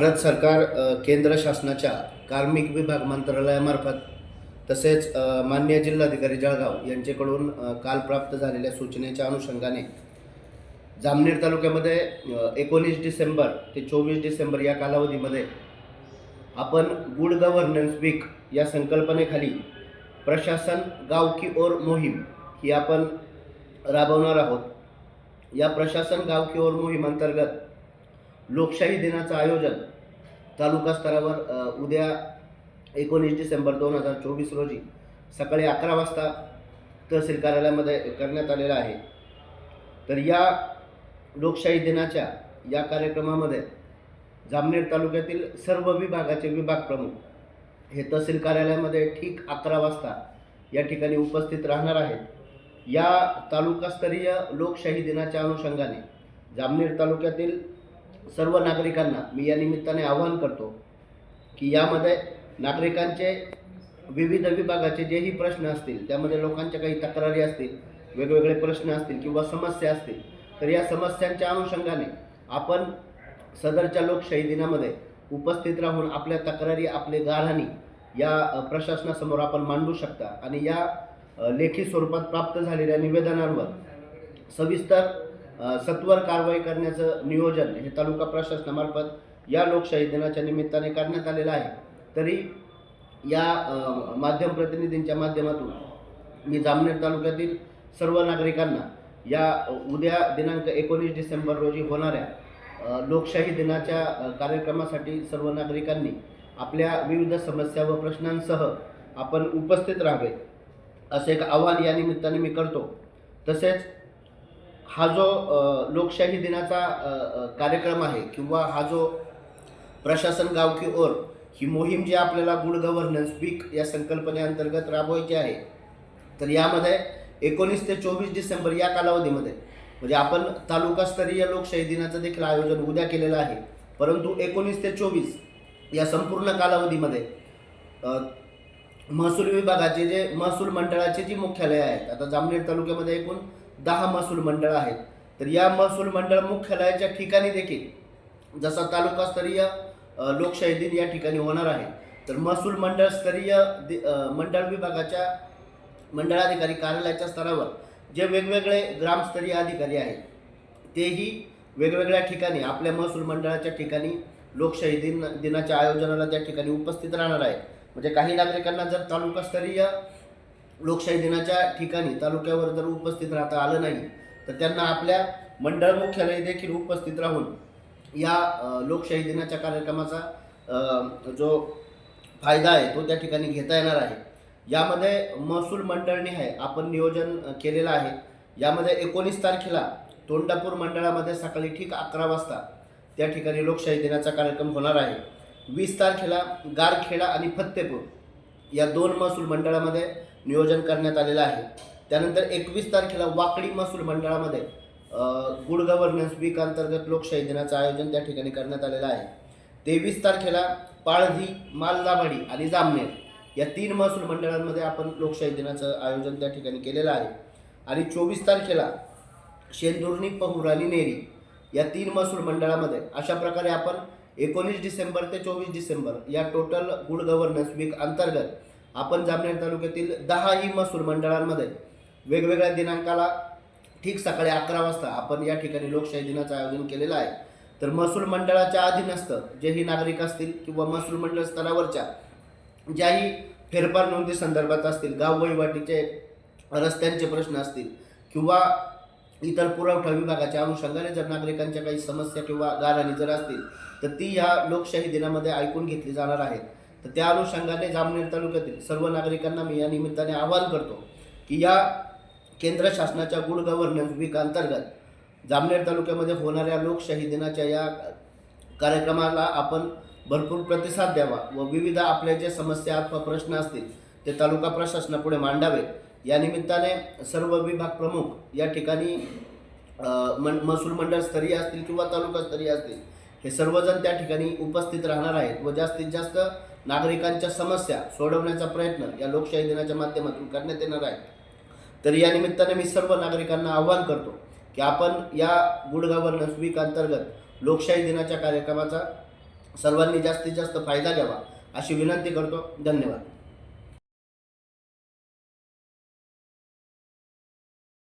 भारत सरकार केंद्र शासनाच्या कार्मिक विभाग मंत्रालयामार्फत तसेच मान्य जिल्हाधिकारी जळगाव यांच्याकडून काल प्राप्त झालेल्या सूचनेच्या अनुषंगाने जामनेर तालुक्यामध्ये एकोणीस डिसेंबर ते चोवीस डिसेंबर या कालावधीमध्ये आपण गुड गव्हर्नन्स वीक या संकल्पनेखाली प्रशासन गाव की ओर मोहीम ही आपण राबवणार आहोत. या प्रशासन गाव की ओर मोहीम अंतर्गत लोकशाही दिनाचं आयोजन तालुका स्तरावर उद्या एकोणीस डिसेंबर दोन हजार चोवीस रोजी सकाळी अकरा वाजता तहसील कार्यालयामध्ये करण्यात आलेला आहे. तर या लोकशाही दिनाच्या या कार्यक्रमामध्ये जामनेर तालुक्यातील सर्व विभागाचे विभाग प्रमुख हे तहसील कार्यालयामध्ये ठीक अकरा वाजता या ठिकाणी उपस्थित राहणार आहेत. या तालुकास्तरीय लोकशाही दिनाच्या अनुषंगाने जामनेर तालुक्यातील सर्व नागरिकांना मी या निमित्ताने आवाहन करतो की यामध्ये नागरिकांचे विविध विभागाचे जेही प्रश्न असतील त्यामध्ये लोकांच्या काही तक्रारी असतील वेगवेगळे प्रश्न असतील किंवा समस्या असतील तर या समस्यांच्या अनुषंगाने आपण सदरच्या लोकशाही दिनामध्ये उपस्थित राहून आपल्या तक्रारी आपले गाऱ्हाणी या प्रशासनासमोर आपण मांडू शकता. आणि या लेखी स्वरूपात प्राप्त झालेल्या निवेदनांवर सविस्तर सत्वर कारवाई करण्याचं नियोजन हे तालुका प्रशासनामार्फत या लोकशाही दिनाच्या निमित्ताने करण्यात आलेलं आहे. तरी या माध्यम प्रतिनिधींच्या माध्यमातून मी जामनेर तालुक्यातील सर्व नागरिकांना या उद्या दिनांक एकोणीस डिसेंबर रोजी होणाऱ्या लोकशाही दिनाच्या कार्यक्रमासाठी सर्व नागरिकांनी आपल्या विविध समस्या व प्रश्नांसह आपण उपस्थित राहावे असे एक आव्हान या निमित्ताने मी करतो. तसेच हा जो लोकशाही दिनाचा कार्यक्रम आहे किंवा हा जो प्रशासन गाव की ओर ही मोहीम जी आपल्याला गुड गव्हर्नन्स पीक या संकल्पनेअंतर्गत राबवायची आहे तर यामध्ये एकोणीस ते चोवीस डिसेंबर या कालावधीमध्ये म्हणजे आपण तालुकास्तरीय लोकशाही दिनाचं देखील आयोजन उद्या केलेलं आहे परंतु एकोणीस ते चोवीस या संपूर्ण कालावधीमध्ये महसूल विभागाचे जे महसूल मंडळाचे जी मुख्यालय आहेत आता जामनेर तालुक्यामध्ये एकूण दहा महसूल मंडळ आहेत. तर या महसूल मंडळ मुख्यालयाच्या ठिकाणी देखील जसा तालुकास्तरीय अ, लोकशाही दिन या ठिकाणी होणार आहे. तर महसूल मंडळ स्तरीय दि- मंडळ विभागाच्या मंडळाधिकारी कार्यालयाच्या स्तरावर जे वेगवेगळे ग्रामस्तरीय अधिकारी आहेत तेही वेगवेगळ्या ठिकाणी आपल्या महसूल मंडळाच्या ठिकाणी लोकशाही दिन दिनाच्या आयोजनाला त्या ठिकाणी उपस्थित राहणार आहे म्हणजे काही नागरिकांना जर तालुकास्तरीय लोकशाही दिनाच्या ठिकाणी तालुक्यावर जर उपस्थित राहता आलं नाही तर त्यांना आपल्या मंडळ मुख्यालय देखील उपस्थित राहून या लोकशाही दिनाच्या कार्यक्रमाचा जो फायदा आहे तो त्या ठिकाणी घेता येणार आहे. यामध्ये महसूल मंडळनिहाय आपण नियोजन केलेलं आहे. यामध्ये एकोणीस तारखेला तोंडापूर मंडळामध्ये सकाळी ठीक अकरा वाजता त्या ठिकाणी लोकशाही दिनाचा कार्यक्रम होणार आहे. वीस तारखेला गारखेडा आणि फत्तेपूर. या दोन महसूल मंडळामध्ये नियोजन करण्यात आलेलं आहे. त्यानंतर एकवीस तारखेला वाकडी महसूल मंडळामध्ये गुड गव्हर्नन्स वीक अंतर्गत लोकशाही दिनाचं आयोजन त्या ठिकाणी करण्यात आलेलं आहे. तेवीस तारखेला पाळधी मालदाबाडी आणि जामनेर या तीन महसूल मंडळांमध्ये आपण लोकशाही दिनाचं आयोजन त्या ठिकाणी केलेलं आहे. आणि चोवीस तारखेला शेंदुर्णी पहूर आणि नेरी या तीन महसूल मंडळामध्ये अशा प्रकारे आपण एकोणीस डिसेंबर ते चोवीस डिसेंबर या टोटल गुड गव्हर्नन्स वीक अंतर्गत आपण जामनेर तालुक्यातील दहाही महसूल मंडळांमध्ये वेगवेगळ्या दिनांकाला ठीक सकाळी अकरा वाजता आपण या ठिकाणी लोकशाही दिनाचं आयोजन केलेलं आहे. तर महसूल मंडळाच्या अधीनस्थ जेही नागरिक असतील किंवा महसूल मंडळ स्तरावरच्या ज्याही फेरफार नोंदी संदर्भात असतील गाव वहिवाटीचे रस्त्यांचे प्रश्न असतील किंवा इतर पुरवठा विभागाच्या अनुषंगाने जर नागरिकांच्या काही समस्या किंवा गाराणी जर असतील तर ती ह्या लोकशाही दिनामध्ये ऐकून घेतली जाणार आहेत. तर त्या अनुषंगाने जामनेर तालुक्यातील सर्व नागरिकांना मी या निमित्ताने आवाहन करतो की या केंद्र शासनाच्या गुड गव्हर्नन्स वीक अंतर्गत जामनेर तालुक्यामध्ये होणाऱ्या लोकशाही दिनाच्या या कार्यक्रमाला आपण भरपूर प्रतिसाद द्यावा व विविध आपल्या ज्या समस्या अथवा प्रश्न असतील ते तालुका प्रशासनापुढे मांडावे या निमित्ताने सर्व विभाग प्रमुख या ठिकाणी मन महसूल मंडळ स्तरीय असतील किंवा तालुका स्तरीय असतील हे सर्वजण त्या ठिकाणी उपस्थित राहणार आहेत व जास्तीत जास्त नागरिकांच्या समस्या सोडवण्याचा प्रयत्न या लोकशाही दिनाच्या माध्यमातून करण्यात येणार आहे तर या निमित्ताने मी सर्व नागरिकांना आवाहन करतो की आपण या गुड गव्हर्नन्स वीक अंतर्गत लोकशाही दिनाच्या कार्यक्रमाचा सर्वांनी जास्तीत जास्त फायदा घ्यावा अशी विनंती करतो. धन्यवाद.